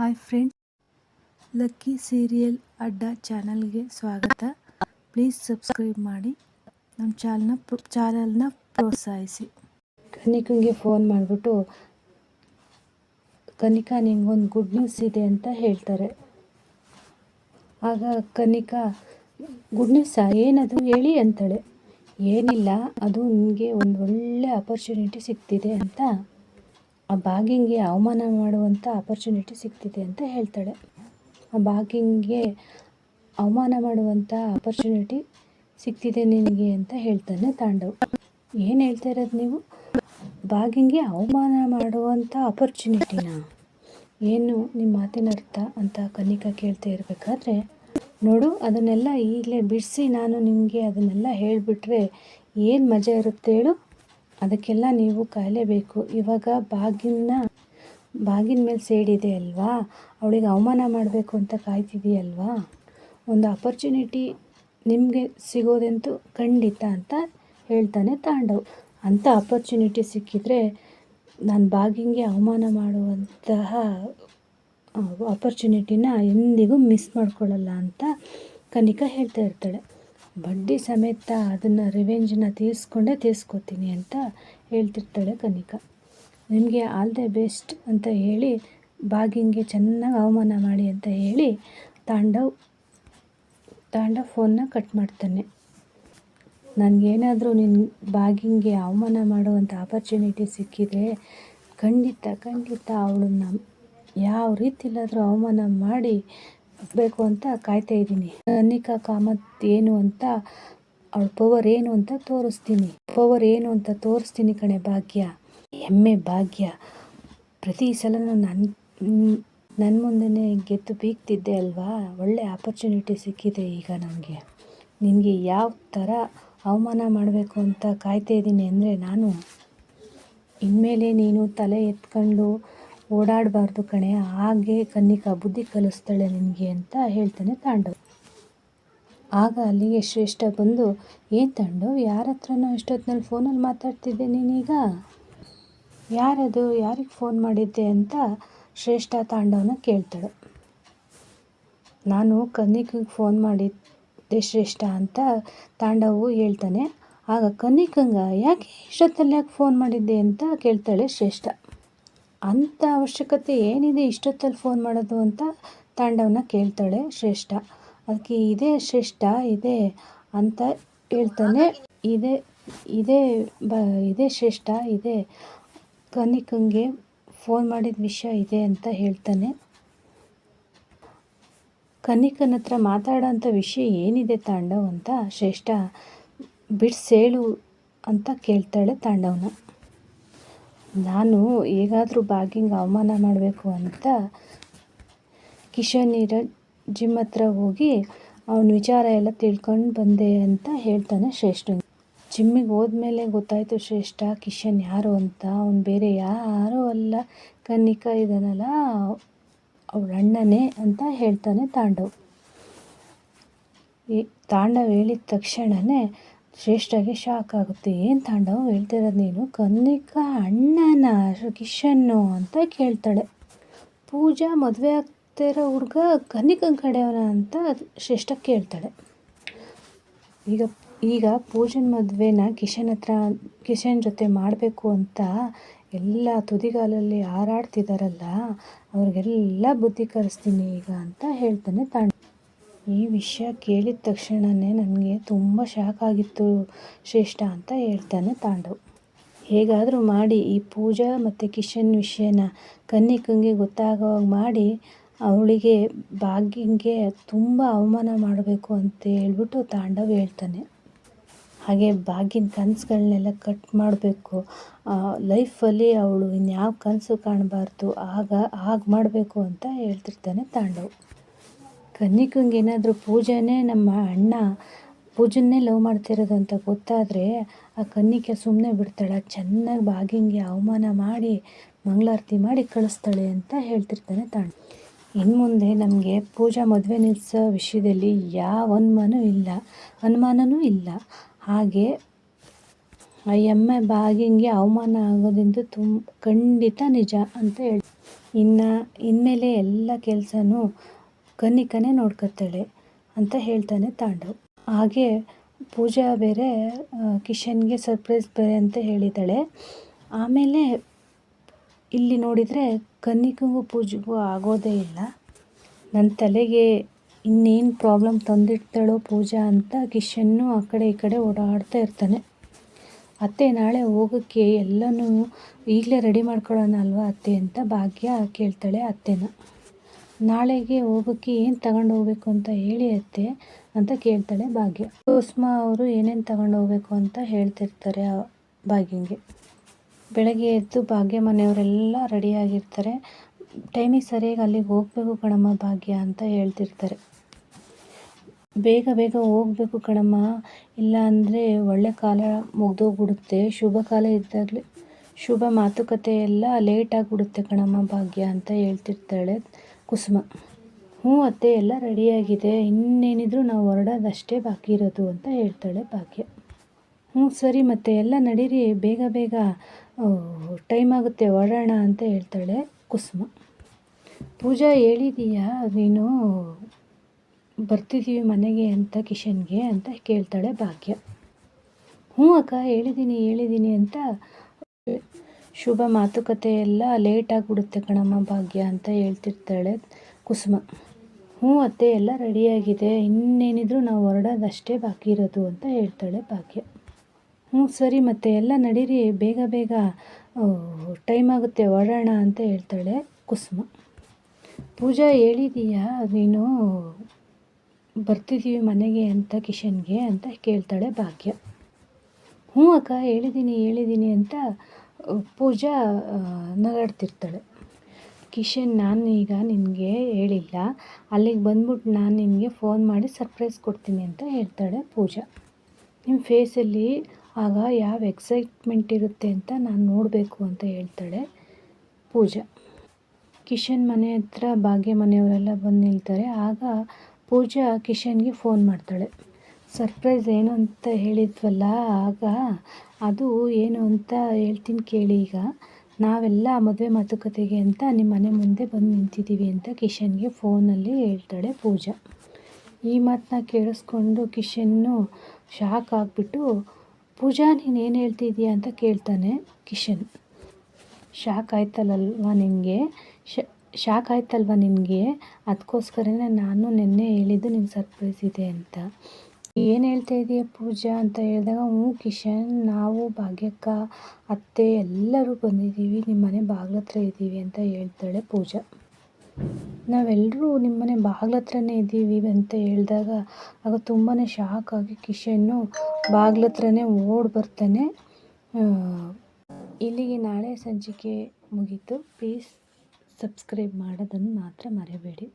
Hi friends lucky serial ಅಡ್ಡ ಚಾನಲ್ಗೆ ಸ್ವಾಗತ. ಪ್ಲೀಸ್ ಸಬ್ಸ್ಕ್ರೈಬ್ ಮಾಡಿ ನಮ್ಮ ಚಾನಲ್ನ ಚಾನಲ್ನ ಪ್ರೋತ್ಸಾಹಿಸಿ. ಕನಿಕಂಗೆ ಫೋನ್ ಮಾಡಿಬಿಟ್ಟು, ಕನಿಕಾ ನಿಂಗೊಂದು ಗುಡ್ ನ್ಯೂಸ್ ಇದೆ ಅಂತ ಹೇಳ್ತಾರೆ. ಆಗ ಕನಿಕಾ ಗುಡ್ ನ್ಯೂಸಾ ಏನದು? ಹೇಳಿ ಅಂತಾಳೆ. ಏನಿಲ್ಲ, ಅದು ನಿಮಗೆ ಒಂದು ಒಳ್ಳೆ ಅಪರ್ಚುನಿಟಿ ಸಿಗ್ತಿದೆ ಅಂತ ಆ ಬಾಗಿಂಗೆ ಅವಮಾನ ಮಾಡುವಂಥ ಅಪರ್ಚುನಿಟಿ ಸಿಗ್ತಿದೆ ಅಂತ ಹೇಳ್ತಾಳೆ. ಆ ಬಾಗಿಂಗೆ ಅವಮಾನ ಮಾಡುವಂಥ ಅಪರ್ಚುನಿಟಿ ಸಿಕ್ತಿದೆ ನಿನಗೆ ಅಂತ ಹೇಳ್ತಾನೆ ತಾಂಡವ್. ಏನು ಹೇಳ್ತಾ ಇರೋದು ನೀವು? ಬಾಗಿಂಗೆ ಅವಮಾನ ಮಾಡುವಂಥ ಅಪರ್ಚುನಿಟಿನ ಏನು ನಿಮ್ಮ ಮಾತಿನ ಅರ್ಥ ಅಂತ ಕನಿಕಾ ಕೇಳ್ತಾ ಇರಬೇಕಾದ್ರೆ, ನೋಡು ಅದನ್ನೆಲ್ಲ ಈಗಲೇ ಬಿಡಿಸಿ ನಾನು ನಿಮಗೆ ಅದನ್ನೆಲ್ಲ ಹೇಳಿಬಿಟ್ರೆ ಏನು ಮಜಾ ಇರುತ್ತೆ ಹೇಳು. ಅದಕ್ಕೆಲ್ಲ ನೀವು ಕಾಯಲೇಬೇಕು ಇವಾಗ ಬಾಗಿನ ಬಾಗಿನ ಮೇಲೆ ಸೇಡಿದೆ ಅಲ್ವಾ? ಅವಳಿಗೆ ಅವಮಾನ ಮಾಡಬೇಕು ಅಂತ ಕಾಯ್ತಿದೆಯಲ್ವಾ? ಒಂದು ಅಪರ್ಚುನಿಟಿ ನಿಮಗೆ ಸಿಗೋದಂತೂ ಖಂಡಿತ ಅಂತ ಹೇಳ್ತಾನೆ ತಾಂಡವ್. ಅಂಥ ಅಪರ್ಚುನಿಟಿ ಸಿಕ್ಕಿದರೆ ನಾನು ಬಾಗಿಂಗೆ ಅವಮಾನ ಮಾಡುವಂತಹ ಅಪರ್ಚುನಿಟಿನ ಎಂದಿಗೂ ಮಿಸ್ ಮಾಡ್ಕೊಳ್ಳಲ್ಲ ಅಂತ ಕನಿಕಾ ಹೇಳ್ತಾ ಇರ್ತಾಳೆ. ಬಡ್ಡಿ ಸಮೇತ ಅದನ್ನು ರಿವೆಂಜನ್ನ ತೀರಿಸ್ಕೊಂಡೇ ತೀರಿಸ್ಕೊತೀನಿ ಅಂತ ಹೇಳ್ತಿರ್ತಾಳೆ ಕನಿಕಾ. ನಿಮಗೆ ಆಲ್ ದ ಬೆಸ್ಟ್ ಅಂತ ಹೇಳಿ, ಬಾಗಿಂಗೆ ಚೆನ್ನಾಗಿ ಅವಮಾನ ಮಾಡಿ ಅಂತ ಹೇಳಿ ತಾಂಡವ್ ತಾಂಡವ್ ಫೋನ್ನ ಕಟ್ ಮಾಡ್ತಾನೆ. ನನಗೇನಾದರೂ ನಿನ್ನ ಬಾಗಿಂಗೆ ಅವಮಾನ ಮಾಡುವಂಥ ಆಪರ್ಚುನಿಟಿ ಸಿಕ್ಕಿದರೆ ಖಂಡಿತ ಖಂಡಿತ ಅವಳನ್ನ ಯಾವ ರೀತಿಲಾದರೂ ಅವಮಾನ ಮಾಡಿ ಬೇಕು ಅಂತ ಕಾಯ್ತಾ ಇದ್ದೀನಿ. ಅನಿಕಾ, ಕಾಮತ್ ಏನು ಅಂತ, ಅವಳ ಪವರ್ ಏನು ಅಂತ ತೋರಿಸ್ತೀನಿ. ಪವರ್ ಏನು ಅಂತ ತೋರಿಸ್ತೀನಿ ಕಣೆ, ಭಾಗ್ಯ. ಹೆಮ್ಮೆ, ಭಾಗ್ಯ. ಪ್ರತಿ ಸಲನೂ ನನ್ನ ನನ್ನ ಮುಂದೆನೇ ಗೆದ್ದು ಬೀಗ್ತಿದ್ದೆ ಅಲ್ವಾ? ಒಳ್ಳೆ ಆಪರ್ಚುನಿಟಿ ಸಿಕ್ಕಿದೆ ಈಗ ನನಗೆ ನಿನಗೆ ಯಾವ ಥರ ಅವಮಾನ ಮಾಡಬೇಕು ಅಂತ ಕಾಯ್ತಾ ಇದ್ದೀನಿ ಅಂದರೆ ನಾನು, ಇನ್ಮೇಲೆ ನೀನು ತಲೆ ಎತ್ಕೊಂಡು ಓಡಾಡಬಾರ್ದು ಕಣೆ. ಹಾಗೆ ಕನ್ನಿಕಾ ಬುದ್ಧಿ ಕಲಿಸ್ತಾಳೆ ನಿನಗೆ ಅಂತ ಹೇಳ್ತಾನೆ ತಾಂಡವ್. ಆಗ ಅಲ್ಲಿಗೆ ಶ್ರೇಷ್ಠ ಬಂದು ಏನು ತಾಂಡವ್ ಯಾರ ಹತ್ರನೋ ಇಷ್ಟೊತ್ತಿನಲ್ಲಿ ಫೋನಲ್ಲಿ ಮಾತಾಡ್ತಿದ್ದೆ ನೀನೀಗ? ಯಾರದು, ಯಾರಿಗೆ ಫೋನ್ ಮಾಡಿದ್ದೆ? ಅಂತ ಶ್ರೇಷ್ಠ ತಾಂಡವನ ಕೇಳ್ತಾಳೆ. ನಾನು ಕನ್ನಿಕಿಗೆ ಫೋನ್ ಮಾಡಿದ್ದೆ ಶ್ರೇಷ್ಠ ಅಂತ ತಾಂಡವು ಹೇಳ್ತಾನೆ. ಆಗ ಕನ್ನಿಕಂಗ, ಯಾಕೆ ಇಷ್ಟೊತ್ತಲ್ಲಿ ಯಾಕೆ ಫೋನ್ ಮಾಡಿದ್ದೆ? ಅಂತ ಕೇಳ್ತಾಳೆ ಶ್ರೇಷ್ಠ. ಅಂಥ ಅವಶ್ಯಕತೆ ಏನಿದೆ ಇಷ್ಟೊತ್ತಲ್ಲಿ ಫೋನ್ ಮಾಡೋದು ಅಂತ ತಾಂಡವನ ಕೇಳ್ತಾಳೆ ಶ್ರೇಷ್ಠ. ಅದಕ್ಕೆ ಇದೇ ಶ್ರೇಷ್ಠ, ಇದೆ ಅಂತ ಹೇಳ್ತಾನೆ, ಇದೇ ಇದೇ ಬ, ಇದೇ ಶ್ರೇಷ್ಠ, ಇದೆ ಕನಿಕಂಗೆ ಫೋನ್ ಮಾಡಿದ ವಿಷಯ ಇದೆ ಅಂತ ಹೇಳ್ತಾನೆ. ಕನಿಕನ ಹತ್ರ ಮಾತಾಡೋಂಥ ವಿಷಯ ಏನಿದೆ ತಾಂಡವ್ ಅಂತ ಶ್ರೇಷ್ಠ ಬಿಡ್ಸೇಳು ಅಂತ ಕೇಳ್ತಾಳೆ ತಾಂಡವನ. ನಾನು ಹೇಗಾದರೂ ಬಾಗಿಂಗ್ ಅವಮಾನ ಮಾಡಬೇಕು ಅಂತ ಕಿಶನ್ ನೀರಜ್ ಜಿಮ್ ಹತ್ರ ಹೋಗಿ ಅವನ ವಿಚಾರ ಎಲ್ಲ ತಿಳ್ಕೊಂಡು ಬಂದೆ ಅಂತ ಹೇಳ್ತಾನೆ ಶ್ರೇಷ್ಠ. ಜಿಮ್ಮಿಗೆ ಹೋದ್ಮೇಲೆ ಗೊತ್ತಾಯಿತು ಶ್ರೇಷ್ಠ, ಕಿಶನ್ ಯಾರು ಅಂತ. ಅವನು ಬೇರೆ ಯಾರೂ ಅಲ್ಲ. ಕನ್ನಿಕಾ ಇದ್ದಾನಲ್ಲ ಅವಳ ಅಣ್ಣನೇ ಅಂತ ಹೇಳ್ತಾನೆ ತಾಂಡವ್. ಈ ತಾಂಡವ್ ಹೇಳಿದ ತಕ್ಷಣವೇ ಶ್ರೇಷ್ಠಗೆ ಶಾಕ್ ಆಗುತ್ತೆ. ಏನು ತಾಂಡವ್ ಹೇಳ್ತಿರೋದು ನೀನು? ಕನ್ನಿಕಾ ಅಣ್ಣನ ಕಿಶನ್ನು ಅಂತ ಕೇಳ್ತಾಳೆ. ಪೂಜಾ ಮದುವೆ ಆಗ್ತಿರೋ ಹುಡುಗ ಕನ್ನಿಕನ ಕಡೆಯವನ ಅಂತ ಶ್ರೇಷ್ಠ ಕೇಳ್ತಾಳೆ. ಈಗ ಈಗ ಪೂಜನ್ ಮದುವೆನ ಕಿಶನ್ ಹತ್ರ, ಕಿಶನ್ ಜೊತೆ ಮಾಡಬೇಕು ಅಂತ ಎಲ್ಲ ತುದಿಗಾಲಲ್ಲಿ ಹಾರಾಡ್ತಿದ್ದಾರಲ್ಲ ಅವ್ರಿಗೆಲ್ಲ ಬುದ್ಧಿ ಕರೆಸ್ತೀನಿ ಈಗ ಅಂತ ಹೇಳ್ತಾನೆ ತಾಂಡ ಈ ವಿಷಯ ಕೇಳಿದ ತಕ್ಷಣವೇ ನನಗೆ ತುಂಬ ಶಾಕ್ ಆಗಿತ್ತು. ಶ್ರೇಷ್ಠ ಅಂತ ಹೇಳ್ತಾನೆ ತಾಂಡವ್. ಹೇಗಾದರೂ ಮಾಡಿ, ಈ ಪೂಜಾ ಮತ್ತು ಕಿಶನ್ ವಿಷಯನ ಕನ್ನಿಕಂಗೆ ಗೊತ್ತಾಗೋ ಮಾಡಿ, ಅವಳಿಗೆ ಭಾಗ್ಯಂಗೆ ತುಂಬ ಅವಮಾನ ಮಾಡಬೇಕು ಅಂತ ಹೇಳ್ಬಿಟ್ಟು ತಾಂಡವ್ ಹೇಳ್ತಾನೆ. ಹಾಗೆ ಭಾಗ್ಯನ ಕನಸುಗಳನ್ನೆಲ್ಲ ಕಟ್ ಮಾಡಬೇಕು. ಲೈಫಲ್ಲಿ ಅವಳು ಇನ್ಯಾವ ಕನಸು ಕಾಣಬಾರ್ದು, ಆಗ ಹಾಗೆ ಮಾಡಬೇಕು ಅಂತ ಹೇಳ್ತಿರ್ತಾನೆ ತಾಂಡವ್. ಕನ್ನಿಕಂಗೆ ಏನಾದರೂ ಪೂಜೆನೇ ನಮ್ಮ ಅಣ್ಣ ಪೂಜನ್ನೇ ಲವ್ ಮಾಡ್ತಿರೋದು ಅಂತ ಗೊತ್ತಾದರೆ ಆ ಕನ್ನಿಕೆ ಸುಮ್ಮನೆ ಬಿಡ್ತಾಳೆ. ಚೆನ್ನಾಗಿ ಬಾಗಿಂಗೆ ಅವಮಾನ ಮಾಡಿ, ಮಂಗಳಾರತಿ ಮಾಡಿ ಕಳಿಸ್ತಾಳೆ ಅಂತ ಹೇಳ್ತಿರ್ತಾನೆ ತಾಣ. ಇನ್ನು ಮುಂದೆ ನಮಗೆ ಪೂಜಾ ಮದುವೆ ನಿಲ್ಲಿಸೋ ವಿಷಯದಲ್ಲಿ ಯಾವ ಅನುಮಾನೂ ಇಲ್ಲ. ಅನುಮಾನವೂ ಇಲ್ಲ. ಹಾಗೆ ಆ ಎಮ್ಮೆ ಬಾಗಿಂಗೆ ಅವಮಾನ ಆಗೋದಿಂದ ತುಂಬ ಖಂಡಿತ ನಿಜ ಅಂತ ಹೇಳಿ, ಇನ್ನು, ಇನ್ಮೇಲೆ ಎಲ್ಲ ಕೆಲಸನೂ ಕನ್ನಿಕನೇ ನೋಡ್ಕೊತಾಳೆ ಅಂತ ಹೇಳ್ತಾನೆ ತಾಂಡವ್. ಹಾಗೆ ಪೂಜಾ ಬೇರೆ ಕಿಶನ್ಗೆ ಸರ್ಪ್ರೈಸ್ ಬೇರೆ ಅಂತ ಹೇಳಿದ್ದಾಳೆ. ಆಮೇಲೆ ಇಲ್ಲಿ ನೋಡಿದರೆ ಕನ್ನಿಕಂಗೂ ಪೂಜೆಗೂ ಆಗೋದೇ ಇಲ್ಲ. ನನ್ನ ತಲೆಗೆ ಇನ್ನೇನು ಪ್ರಾಬ್ಲಮ್ ತಂದಿಡ್ತಾಳೋ ಪೂಜಾ ಅಂತ ಕಿಶನ್ನು ಆ ಕಡೆ ಈ ಕಡೆ ಓಡಾಡ್ತಾ ಇರ್ತಾನೆ. ಅತ್ತೆ ನಾಳೆ ಹೋಗೋಕ್ಕೆ ಎಲ್ಲನೂ ಈಗಲೇ ರೆಡಿ ಮಾಡ್ಕೊಳ್ಳೋಣ ಅಲ್ವಾ ಅತ್ತೆ ಅಂತ ಭಾಗ್ಯ ಕೇಳ್ತಾಳೆ ಅತ್ತೆನ. ನಾಳೆಗೆ ಹೋಗೋಕ್ಕೆ ಏನು ತಗೊಂಡು ಹೋಗ್ಬೇಕು ಅಂತ ಹೇಳಿ ಅತ್ತೆ ಅಂತ ಕೇಳ್ತಾಳೆ ಭಾಗ್ಯ. ಕುಸುಮಾ ಅವರು ಏನೇನು ತಗೊಂಡು ಹೋಗ್ಬೇಕು ಅಂತ ಹೇಳ್ತಿರ್ತಾರೆ ಭಾಗ್ಯಂಗೆ. ಬೆಳಗ್ಗೆ ಎದ್ದು ಭಾಗ್ಯ ಮನೆಯವರೆಲ್ಲ ರೆಡಿಯಾಗಿರ್ತಾರೆ ಟೈಮಿಗೆ ಸರಿಯಾಗಿ ಅಲ್ಲಿಗೆ ಹೋಗಬೇಕು ಕಣಮ್ಮ ಭಾಗ್ಯ ಅಂತ ಹೇಳ್ತಿರ್ತಾರೆ. ಬೇಗ ಬೇಗ ಹೋಗಬೇಕು ಕಣಮ್ಮ. ಇಲ್ಲ ಅಂದರೆ ಒಳ್ಳೆ ಕಾಲ ಮುಗ್ದೋಗ್ಬಿಡುತ್ತೆ. ಶುಭ ಕಾಲ ಇದ್ದಾಗಲೇ, ಶುಭ ಮಾತುಕತೆ ಎಲ್ಲ ಲೇಟಾಗಿಬಿಡುತ್ತೆ ಕಣಮ್ಮ ಭಾಗ್ಯ ಅಂತ ಹೇಳ್ತಿರ್ತಾಳೆ. ಕುಸುಮ. ಹ್ಞೂ ಅತ್ತೆ, ಎಲ್ಲ ರೆಡಿಯಾಗಿದೆ. ಇನ್ನೇನಿದ್ರು ನಾವು ಹೊರಡೋದಷ್ಟೇ ಬಾಕಿ ಇರೋದು ಅಂತ ಹೇಳ್ತಾಳೆ ಭಾಗ್ಯ. ಹ್ಞೂ ಸರಿ ಮತ್ತೆ, ಎಲ್ಲ ನಡೀರಿ, ಬೇಗ ಬೇಗ ಟೈಮ್ ಆಗುತ್ತೆ, ಹೊರಡೋಣ ಅಂತ ಹೇಳ್ತಾಳೆ ಕುಸುಮ. ಪೂಜಾ ಹೇಳಿದೀಯಾ, ನೀನು ಬರ್ತಿದ್ದೀವಿ ಮನೆಗೆ ಅಂತ, ಕಿಶನ್ಗೆ ಅಂತ ಕೇಳ್ತಾಳೆ ಭಾಗ್ಯ. ಹ್ಞೂ ಅಕ್ಕ, ಹೇಳಿದ್ದೀನಿ ಹೇಳಿದ್ದೀನಿ ಅಂತ ಶುಭ ಮಾತುಕತೆ ಎಲ್ಲ ಲೇಟ್ ಆಗಿಬಿಡುತ್ತೆ ಕಣಮ್ಮ ಭಾಗ್ಯ ಅಂತ ಹೇಳ್ತಿರ್ತಾಳೆ ಕುಸುಮ. ಹ್ಞೂ ಅತ್ತೆ, ಎಲ್ಲ ರೆಡಿಯಾಗಿದೆ ಇನ್ನೇನಿದ್ರು ನಾವು ಹೊರಡೋದಷ್ಟೇ ಬಾಕಿ ಇರೋದು ಅಂತ ಹೇಳ್ತಾಳೆ ಭಾಗ್ಯ. ಹ್ಞೂ ಸರಿ ಮತ್ತೆ, ಎಲ್ಲ ನಡೀರಿ, ಬೇಗ ಬೇಗ ಟೈಮ್ ಆಗುತ್ತೆ, ಹೊರಡೋಣ ಅಂತ ಹೇಳ್ತಾಳೆ ಕುಸುಮ. ಪೂಜಾ ಹೇಳಿದೀಯಾ, ನೀನು ಬರ್ತಿದ್ದೀವಿ ಮನೆಗೆ ಅಂತ ಕಿಶನ್ಗೆ ಅಂತ ಕೇಳ್ತಾಳೆ ಭಾಗ್ಯ. ಹ್ಞೂ ಅಕ್ಕ ಹೇಳಿದ್ದೀನಿ ಹೇಳಿದ್ದೀನಿ ಅಂತ ಪೂಜಾ ನಗಾಡ್ತಿರ್ತಾಳೆ. ಕಿಶನ್, ನಾನು ಈಗ ನಿನಗೆ ಹೇಳಿಲ್ಲ. ಅಲ್ಲಿಗೆ ಬಂದ್ಬಿಟ್ಟು ನಾನು ನಿನಗೆ ಫೋನ್ ಮಾಡಿ ಸರ್ಪ್ರೈಸ್ ಕೊಡ್ತೀನಿ ಅಂತ ಹೇಳ್ತಾಳೆ ಪೂಜಾ. ನಿಮ್ಮ ಫೇಸಲ್ಲಿ ಆಗ ಯಾವ ಎಕ್ಸೈಟ್ಮೆಂಟ್ ಇರುತ್ತೆ ಅಂತ ನಾನು ನೋಡಬೇಕು ಅಂತ ಹೇಳ್ತಾಳೆ ಪೂಜಾ. ಕಿಶನ್ ಮನೆ ಹತ್ರ, ಭಾಗ್ಯ ಮನೆಯವರೆಲ್ಲ ಬಂದು ನಿಲ್ತಾರೆ. ಆಗ ಪೂಜಾ ಕಿಶನ್ಗೆ ಫೋನ್ ಮಾಡ್ತಾಳೆ. ಸರ್ಪ್ರೈಸ್ ಏನು ಅಂತ ಹೇಳಿದ್ವಲ್ಲ, ಆಗ ಅದು ಏನು ಅಂತ ಹೇಳ್ತೀನಿ ಕೇಳಿ ಈಗ. ನಾವೆಲ್ಲ ಮದುವೆ ಮಾತುಕತೆಗೆ ಅಂತ ನಿಮ್ಮ ಮನೆ ಮುಂದೆ ಬಂದು ನಿಂತಿದ್ದೀವಿ ಅಂತ ಕಿಶನ್ಗೆ ಫೋನಲ್ಲಿ ಹೇಳ್ತಾಳೆ ಪೂಜಾ. ಈ ಮಾತನ್ನ ಕೇಳಿಸ್ಕೊಂಡು ಕಿಶನ್ನು ಶಾಕ್ ಆಗಿಬಿಟ್ಟು, ಪೂಜಾ, ನೀನು ಏನು ಹೇಳ್ತಿದ್ದೀಯಾ ಅಂತ ಕೇಳ್ತಾನೆ ಕಿಶನ್. ಶಾಕ್ ಆಯ್ತಲ್ಲಲ್ವ ನಿನಗೆ? ಶಾಕ್ ಆಯ್ತಲ್ವ ನಿನಗೆ? ಅದಕ್ಕೋಸ್ಕರನೇ ನಾನು ನಿನ್ನೆ ಹೇಳಿದ್ದು ನಿಂಗೆ ಸರ್ಪ್ರೈಸ್ ಇದೆ ಅಂತ. ಏನು ಹೇಳ್ತಾ ಇದೀಯ ಪೂಜಾ ಅಂತ ಹೇಳಿದಾಗ, ಹ್ಞೂ ಕಿಶನ್, ನಾವು ಭಾಗ್ಯಕ್ಕ, ಅತ್ತೆ ಎಲ್ಲರೂ ಬಂದಿದ್ದೀವಿ ನಿಮ್ಮ ಮನೆ ಬಾಗ್ಲ ಇದ್ದೀವಿ ಅಂತ ಹೇಳ್ತಾಳೆ ಪೂಜಾ. ನಾವೆಲ್ಲರೂ ನಿಮ್ಮ ಮನೆ ಬಾಗ್ಲ ಇದ್ದೀವಿ ಅಂತ ಹೇಳಿದಾಗ, ಆಗ ತುಂಬಾ ಶಾಕ್ ಆಗಿ ಕಿಶನ್ನು ಬಾಗ್ಲ ಹತ್ರನೇ ಓಡಿ ಬರ್ತಾನೆ. ಇಲ್ಲಿಗೆ ನಾಳೆ ಸಂಚಿಕೆ ಮುಗೀತು. ಪ್ಲೀಸ್ ಸಬ್ಸ್ಕ್ರೈಬ್ ಮಾಡೋದನ್ನು ಮಾತ್ರ ಮರಿಬೇಡಿ